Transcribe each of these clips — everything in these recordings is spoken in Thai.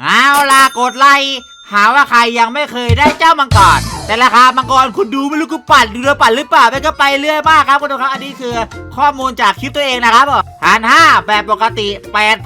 เอาล่ะกดไลค์หาว่าใครยังไม่เคยได้เจ้ามังกรแต่ราคามังกรคุณดูไม่รู้กูปั่นดูเรือปั่นหรือเปล่าไม่ก็ไปเรื่อยมากครับคุณผู้ชมครับอันนี้คือข้อมูลจากคลิปตัวเองนะครับหันห้าแบบปกติ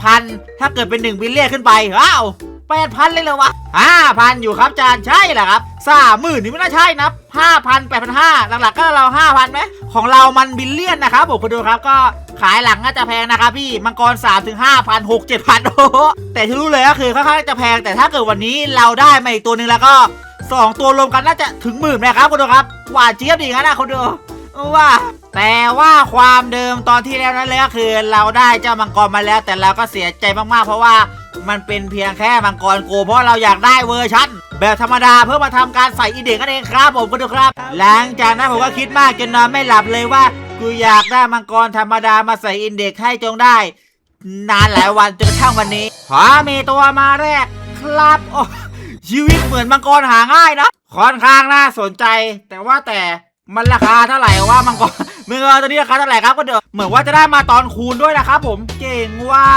8,000 ถ้าเกิดเป็น1บิลเลียนขึ้นไปว้าว8,000เลยเหรอวะ5,000อยู่ครับจานใช่เหรอครับสามหมื่นนี่ไม่น่าใช่นะ5,000 8,500หลักๆก็เรา5,000ไหมของเรามันบิลเลียนนะครับผมคุณดูครับก็ ขายหลังน่าจะแพงนะครับพี่มังกร3ถึง5,000 6 7,000โอ้โหแต่ที่รู้เลยก็คือค่อนข้างจะแพงแต่ถ้าเกิดวันนี้เราได้มาอีกตัวหนึ่งแล้วก็สองตัวรวมกันน่าจะถึงหมื่นนะครับคุณดูครับหวานเจี๊ยบดีงั้นนะคุณดูว่าแต่ว่าความเดิมตอนที่แล้วนั้นเลยก็คือเราได้เจ้ามังกรมาแล้ว แต่เราก็เสียใจมากๆ เพราะว่ามันเป็นเพียงแค่มังกรโกเพราะเราอยากได้เวอร์ชันแบบธรรมดาเพื่อมาทำการใส่อีเด็กกันเองครับผมคุณดูครับ หลังจากนั้นผมก็คิดมากจนนอนไม่หลับเลยว่า กูอยากได้มังกรธรรมดามาใส่อินเด็กให้จงได้ นานหลายวันจนกระทั่งวันนี้พอมีตัวมาแรกครับโอ้ชีวิตเหมือนมังกรหาง่ายนะค่อนข้างน่าสนใจ แต่ว่าแต่มันราคาเท่าไหร่ว่ามังกรมังกรตัวนี้ราคาเท่าไหร่ครับก็เดี๋ยวเหมือนว่าจะได้มาตอนคูณด้วยนะครับผมเก่งว่า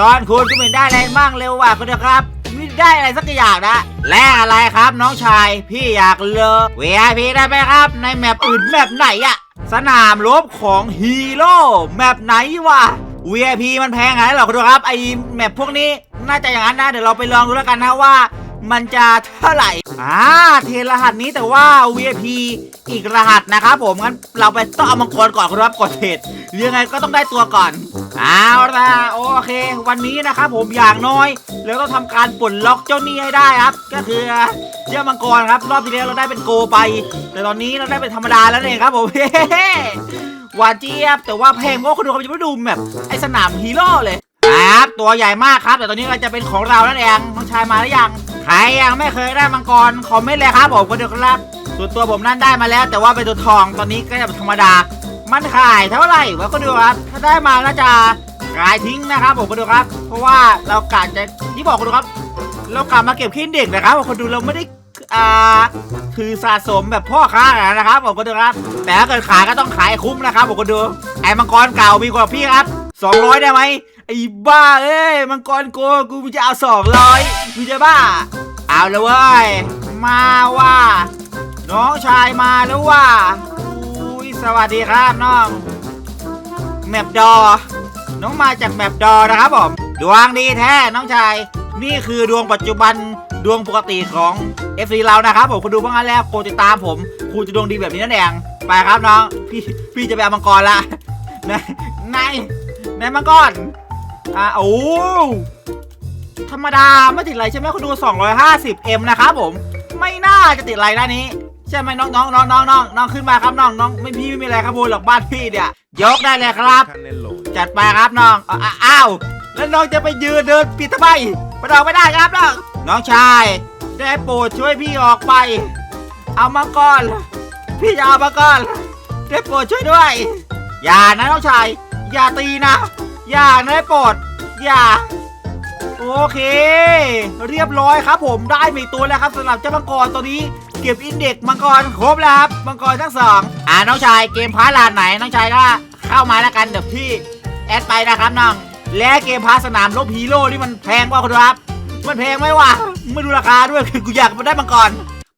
ตอนคูณก็ไม่ได้อะไรมั่งเร็วว่ะก็เดี๋ยวครับไม่ได้อะไรสักอย่างนะ แลกอะไรครับน้องชายพี่อยากเลอ VIP ได้ไหมครับ ในแมปอื่นแมปไหนอะ สนามรบของฮีโร่แมปไหนวะ VIP มันแพงไงหรอคุณดูครับไอแมปพวกนี้น่าจะอย่างนั้นนะ เดี๋ยวเราไปลองดูแล้วกันนะว่า มันจะเท่าไหร่อ่าเทรหัสนี้แต่ว่า VIP อีกรหัสนะครับผมงั้นเราไปต้องเอามังกรก่อนครับกดเทรดยังไงก็ต้องได้ตัวก่อนเอาละโอเค วันนี้นะครับผมอย่างน้อย แล้วต้องทำการปลดล็อกเจ้าหนี้ให้ได้ครับ ก็คือเจ้ามังกรครับ รอบที่แล้วเราได้เป็นโกไป แต่ตอนนี้เราได้เป็นธรรมดาแล้วเองครับผมหวานเจี๊ยบแต่ว่าแพงเพราะคนดูเขาจะไม่ดูแบบไอสนามฮีโร่เลยครับตัวใหญ่มากครับ แต่ตอนนี้ก็จะเป็นของเราแล้วเองน้องชายมาหรือยังใครยังไม่เคยได้มังกรคอมเมนต์เลยครับผมคนเดียวครับส่วนตัวผมนั่นได้มาแล้ว แต่ว่าเป็นตัวทองตอนนี้ก็จะธรรมดา มันขายเท่าไหร่วะคนดูครับถ้าได้มาก็จะ ขายทิ้งนะครับผมคนดูครับ เพราะว่าเรากะจะที่บอกคนดูครับ เรากลับมาเก็บขี้เด็กนะครับคนดูเราไม่ได้อ่าคือสะสมแบบพ่อค้านะครับผมคนดูครับ แต่ถ้าเกิดขายก็ต้องขายคุ้มนะครับผมคนดูไอ้มังกรเก่ามีกว่าพี่ครับ200ได้ไหมไอ้บ้าเอ้ยมังกรโกกูจะเอา200กูจะบ้า เอาเลยเว้ยมาว่า น้องชายมาแล้วว่าอุ้ยสวัสดีครับน้องแมปดอ น้องมาจากแมปดอนะครับผมดวงดีแท้น้องชาย นี่คือดวงปัจจุบันดวงปกติของ FC เรานะครับผมคุณดูบ้างแล้วโกดติดตามผมคุณจะดวงดีแบบนี้นั่นเองไปครับน้องพี่พี่จะไปเอามังกรละนายนายนายมังกรอ่าโอ้ธรรมดาไม่ติดอะไรใช่ไหมคุณดู 250M นะครับผมไม่น่าจะติดอะไรด้านี้ ใช่ไหมน้องน้องน้องน้องน้องน้องขึ้นมาครับน้องน้องไม่พี่ไม่มีอะไรครับบนหรอกบ้านพี่เนี่ยยกได้เลยครับ Canelo. จัดไปครับน้องอ้าอ้าวแล้วน้องจะไปยืนเดินปิดทำไมไปออกไม่ได้ครับน้องน้องชายได้โปรดช่วยพี่ออกไป เอามาก่อนพี่จะเอามาก่อนได้โปรดช่วยด้วย อย่านะน้องชายอย่าตีนะ อย่านะได้โปรดอย่า โอเค เรียบร้อยครับผมได้มีตัวแล้วครับสำหรับเจ้ามังกรตัวนี้ เก็บอินเด็กมังกรครบแล้วครับมังกรทั้งสองอ่าน้องชายเกมพาร์ทลานไหนน้องชายก็เข้ามาแล้วกันเดี๋ยวพี่แอดไปนะครับน้องและเกมพาร์ทสนามรบฮีโร่นี่มันแพงกว่าครับ มันแพงไหมวะไม่ดูราคาด้วยคือกูอยากมาได้มังกร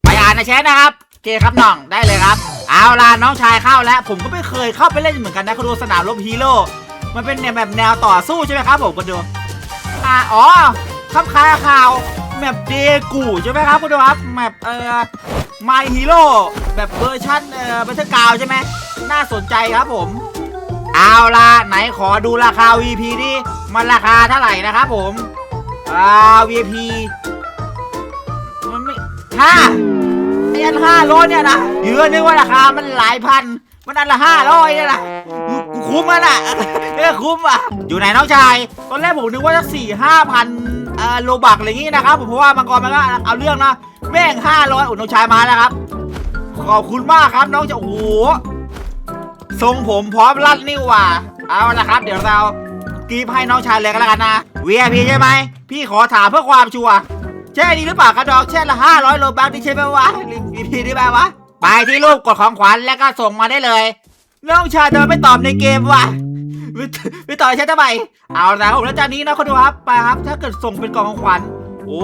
ไปอ่านในแชทนะครับเคครับน้องได้เลยครับ เอาล่ะน้องชายเข้าแล้ว ผมก็ไม่เคยเข้าไปเล่นเหมือนกันนะคุณดูสนามรบฮีโร่มันเป็นแนวแบบแนวต่อสู้ใช่ไหมครับผมคุณดูาอ๋อคำคายข่าวแมปเดกูใช่ไหมครับคุณดูครับแมปเอ่อ My Hero แบบเวอร์ชันเอ่อบัตเทอร์กาวใช่ไหมน่าสนใจครับผม เอาล่ะไหนขอดูราคา VP ดิมันราคาเท่าไหร่นะครับผมอ่า VP มันไม่ห้าไอ้อันห้าร้อยเนี่ยนะเยือนึกว่าราคามันหลายพัน มันอันละห้าร้อยนี่ยนะกูคุ้มมันอะเออคุ้มอะ อยู่ไหนน้องชาย ตอนแรกผมนึกว่าจะสี่ห้าพันเอ่อโลบักอะไรอย่างงี้นะครับผมเพราะว่ามังกรมันก็เอาเรื่องนะแม่งห้าร้อยอุ่นน้องชายมาแล้วครับ ขอบคุณมากครับน้องจะโอ้โหทรงผมพร้อมลั่นนี่หว่า เอาละครับ เดี๋ยวเรากรีบให้น้องชายเลยก็แล้วกันนะ VIP ใช่ไหม พี่ขอถามเพื่อความชัวร์ใช่ดีหรือเปล่ากระดอกแช่ละห้าร้อยโลบักนี่ใช่ไหมวะ VIP ได้ไหมวะ ไปที่รูปกดของขวัญแล้วก็ส่งมาได้เลยน้องชายทำไมไม่ตอบในเกมวะไม่ตอบใช่ทำไมเอาละครับผมแล้วจานนี้นะคนดูครับไปครับ ถ้าเกิดส่งเป็นกล่องของขวัญโอ้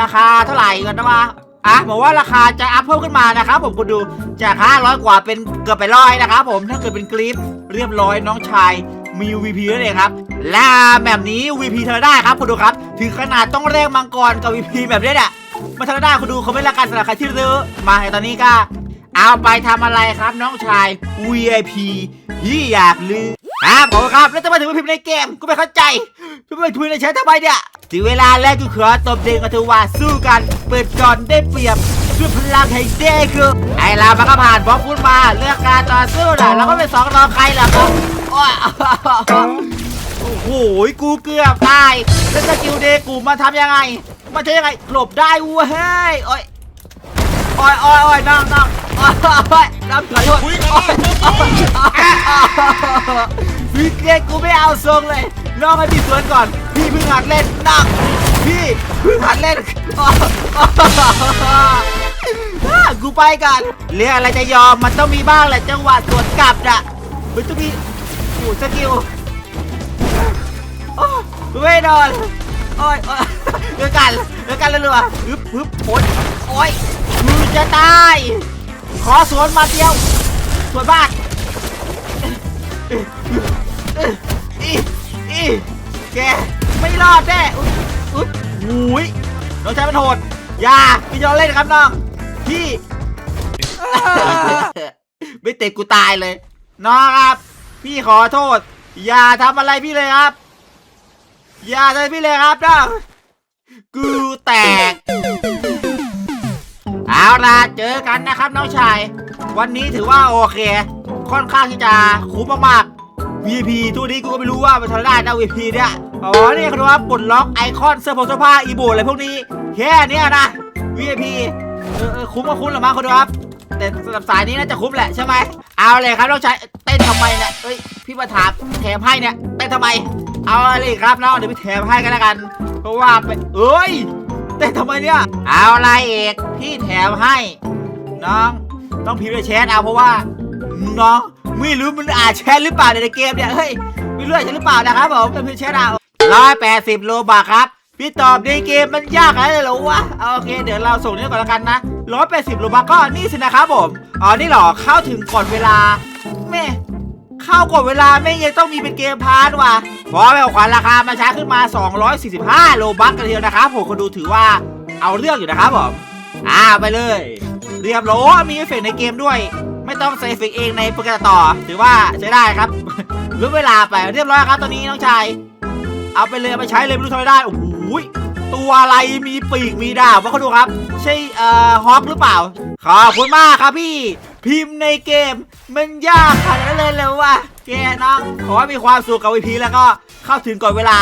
ราคาเท่าไหร่กันนะวะอะบอกว่าราคาจะอัพเพิ่มขึ้นมานะครับผมคุณดูจาก500 กว่าเป็นเกือบไปร้อยนะครับผมถ้าเกิดเป็นคลิปเรียบร้อยน้องชายมี VP นั่นเองครับ และแบบนี้ VP เธอได้ครับคุณดูครับ ถึงขนาดต้องแลกมังกรกับ VP แบบนี้เนี่ย มาเธอได้คุณดูเขาไม่ละกันสำหรับใครที่ซื้อมาตอนนี้ก็ เอาไปทำอะไรครับน้องชาย VIP ที่อยากลือครับผมครับ แล้วจะมาถึงพิมพ์ในเกมก็ไม่เข้าใจพี่ไปทุยในแชททำไมเนี่ยถึงเวลาแล้วกูขอตบเด็กกันเถอะว่าสู้กัน เปิดก่อนได้เปรียบด้วยพลังแห่งเด็กคือไอ้เรามันก็ผ่านบล็อกพูดมาเรื่องการต่อสู้น่ะเราก็เป็นสองรองใครเหรอครับโอ้ยโอ้โหกูเกือบตายแล้วสกิลเดกูมาทำยังไง มาใช้ยังไงหลบได้เว้ยโอ้ยโอ้ยโอ้ยโอ้ยน้องน้องโอ้ยโอ้ยน้องขอโทษคุยกันโอ้ยเลยโอ้ยพี่เกดกูไม่เอาทรงเลยน้องให้พี่สวนก่อน พี่เพิ่งหัดเล่นน้องพี่เพิ่งหัดเล่นโอ้ยโอ้ยกูไปกันเรื่องอะไรจะยอมมันต้องมีบ้างแหละจังหวะสวนกลับน่ะมันต้องมีโอ้สกิลโอ้ยไม่โดน โอ้ยโอ้ยเดี๋ยวกันเดี๋ยวกันเรื่อฮึบฮึบโอ้ยโอ้ยมึงจะตาย ขอสวนมาเดียว สวนบ้านอีอีแกไม่รอดแน่อุ๊ยอุ๊ยหูยน้องชายมันโหดอย่าพี่จะเล่นครับน้องพี่ไม่เตะกูตายเลยน้องครับ พี่ขอโทษ อย่าทำอะไรพี่เลยครับ อย่าทำพี่เลยครับน้องกูแตก เอาล่ะเจอกันนะครับน้องชาย วันนี้ถือว่าโอเค ค่อนข้างที่จะคุ้มมากๆ VP ทุกนี้กูก็ไม่รู้ว่ามันทำได้นะ VP เนี่ย อ๋อ นี่คือว่าปลดล็อกไอคอนเสื้อผงเสื้อผ้าอีโบอะไรพวกนี้ แค่เนี้ยนะ VIP เออคุ้มก็คุ้มหรือมั้งคุณดูครับ แต่สำหรับสายนี้น่าจะคุ้มแหละใช่ไหม เอาเลยครับน้องชายเต้นทำไมเนี่ยเอ้ยพี่มาถามแถมให้เนี่ยเต้นทำไม เอาเลยครับน้องเดี๋ยวพี่แถมให้กันแล้วกัน เพราะว่าเป็นเอ้ยเต้นทำไมเนี่ย เอาอะไรเอกพี่แถมให้ น้องต้องพิมพ์ในแชทเอาเพราะว่าน้องไม่รู้มันอ่านแชทหรือเปล่าในเกมเนี่ยเฮ้ยไม่รู้อ่านแชทหรือเปล่านะครับผมเป็นพิมพ์แชทเอาร้อยแปดสิบโลบาทครับพี่ตอบในเกมมันยากอะไรเหรอวะเอาโอเค เดี๋ยวเราส่งนี่ก่อนแล้วกันนะร้อยแปดสิบโลบาทก็นี่สินะครับผมอ๋อนี่หรอเข้าถึงก่อนเวลาแม่ เข้าก่อนเวลาไม่ยังต้องมีเป็นเกมพาร์ทว่ะเพราะแมวขวัญราคามาช้าขึ้นมา 245 โลบัคกันเดียวนะครับผมคนดูถือว่าเอาเรื่องอยู่นะครับผมอ่าไปเลย เรียบร้อยมีเอฟเฟกในเกมด้วย ไม่ต้องใส่เอฟเฟกเองในโปรแกรมต่อ ถือว่าใช้ได้ครับลดเวลาไปเรียบร้อยครับตอนนี้น้องชายเอาไปเลยไปใช้เลยไม่รู้ทำไรได้โอ้โหตัวอะไรมีปีกมีดาบวะเขาดูครับ ใช่เอ่อฮอกหรือเปล่าขอบคุณมากครับพี่ พิมพ์ในเกม มันยากขนาดนั้นเลยเลยวะแกน้องขอให้มีความสุขกับวีพีแล้วก็เข้าถึงก่อนเวลา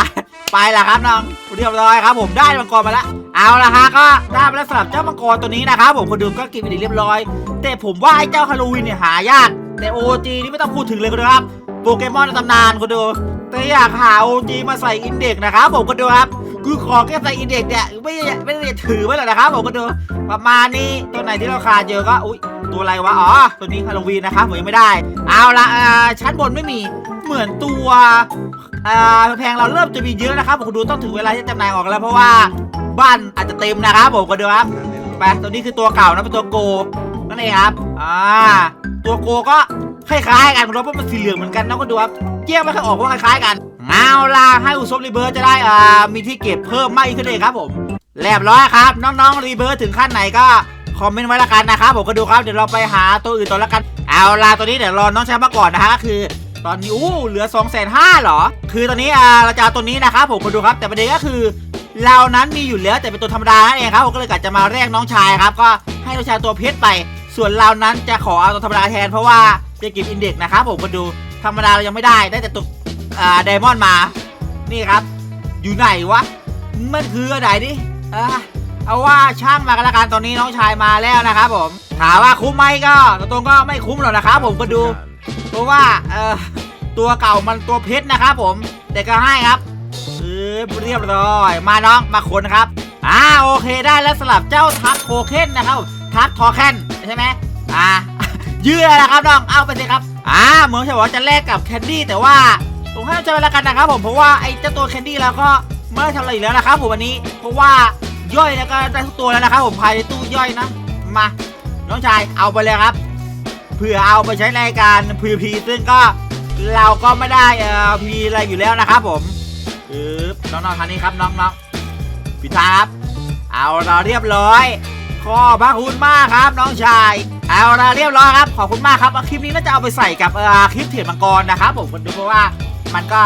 ไปละครับน้องเรียบร้อยครับ ผมได้มังกรมาแล้วเอาละฮะก็ได้มาแล้วสำหรับเจ้ามังกรตัวนี้นะครับผมคนดูก็กินไปดีเรียบร้อย แต่ผมว่าไอ้เจ้าฮาโลวีนเนี่ยหายากแต่ OG นี่ไม่ต้องพูดถึงเลยคุณดูครับโปเกมอนในตำนานคุณดูแต่อยากหา OG มาใส่อินเด็กนะครับผมคุณดูครับ คือขอแค่ใส่อินเด็กเนี่ยไม่ได้ไม่ได้ถือไว้หรอกนะครับผมคุณดูประมาณนี้ตัวไหนที่เราขาดเยอะก็อุ้ยตัวอะไรวะอ๋อตัวนี้ฮาโลวีนนะครับผมยังไม่ได้ เอาละชั้นบนไม่มีเหมือนตัวแพงเราเริ่มจะมีเยอะนะครับผมคุณดูต้องถึงเวลาที่จำหน่ายออกแล้วเพราะว่าบ้านอาจจะเต็มนะครับผมคุณดูครับไปตัวนี้คือตัวเก่านะเป็นตัวโกนั่นเองครับอ่าตัวโกก็คล้ายๆกันเพราะว่ามันสีเหลืองเหมือนกันนะก็ดูครับแยกไม่ค่อยออกว่าคล้ายๆกัน เอาล่ะให้อุซบรีเบิร์ตจะได้อ่ามีที่เก็บเพิ่มมากขึ้นเลยครับผมเรียบร้อยครับ น้องๆรีเบิร์ตถึงขั้นไหนก็คอมเมนต์ไว้ละกันนะครับผมก็ดูครับเดี๋ยวเราไปหาตัวอื่นต่อละกัน เอาล่ะตัวนี้เดี๋ยวรอน้องแชมป์มาก่อนนะฮะก็คือ ตอนนี้อู้เหลือ2องแสนห้าหรอ คือตอนนี้อ่าเราจะเอาตัวนี้นะครับผมมาดูครับแต่ประเด็นก็คือ เรานั้นมีอยู่แล้วแต่เป็นตัวธรรมดานั่นเองครับผมก็เลยกะจะมาแลกน้องชายครับก็ให้น้องชายตัวเพชรไป ส่วนเรานั้นจะขอเอาตัวธรรมดาแทนเพราะว่าจะเก็บอินเด็กซ์นะครับผมมาดูธรรมดาเรายังไม่ได้ได้แต่ตัว อ่าไดมอนด์มา นี่ครับ อยู่ไหนวะ มันคืออะไรดิอ่าเอาว่าช่างมากันละกันตอนนี้น้องชายมาแล้วนะครับผม ถามว่าคุ้มไหมก็ตรงๆก็ไม่คุ้มหรอกนะครับผมก็ดู เพราะว่าเออตัวเก่ามันตัวเพชรนะครับผม แต่ก็ให้ครับเออเรียบร้อย มาน้องมาคนครับอ่าโอเคได้แล้วสลับเจ้าทักโทเคนนะครับทักทอเคนใช่ไหมอ่ายืดนะครับน้องเอาไปสิครับอ่าเหมือนจะบอกว่าจะแลกกับแคนดี้แต่ว่า ผมให้เราจไปและกันนะครับผมเพราะว่าไอ้เจ้าตัวแคนดี้เราก็ไม่ได้ทำอะไรอีกแล้วนะครับผมวันนี้เพราะว่าย่อยแล้วก็ได้ทุกตัวแล้วนะครับผมภายในตู้ย่อยนะมาน้องชายเอาไปเลยครับเผื่อเอาไปใช้ในการ PVP ซึ่งก็เราก็ไม่ได้เอ่อ PVP อะไรอยู่แล้วนะครับผมปึ๊บน้องๆทางนี้ครับน้องๆพิธาครับเอาเราเรียบร้อยขอบพระคุณมากครับ น้องชาย เอาละเรียบร้อยครับ ขอบคุณมากครับคลิปนี้น่าจะเอาไปใส่กับคลิปเถียนมังกรนะครับผมคนดูเพราะว่า มันก็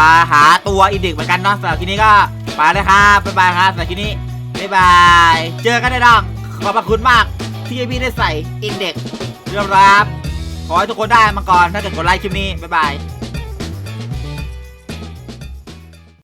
าหาตัวอินดิกเหมือนกันเนาะสำหรับที่นี้ก็ไปเลยครับบ๊ายบายครับสำหรับที่นี้บ๊ายบาย เจอกันได้ดองขอบพระคุณมากที่พี่ได้ใส่อินเด็กเรียบร้อยครับ ขอให้ทุกคนได้มังกรถ้าเกิดกดไลค์คลิปนี้บ๊ายบาย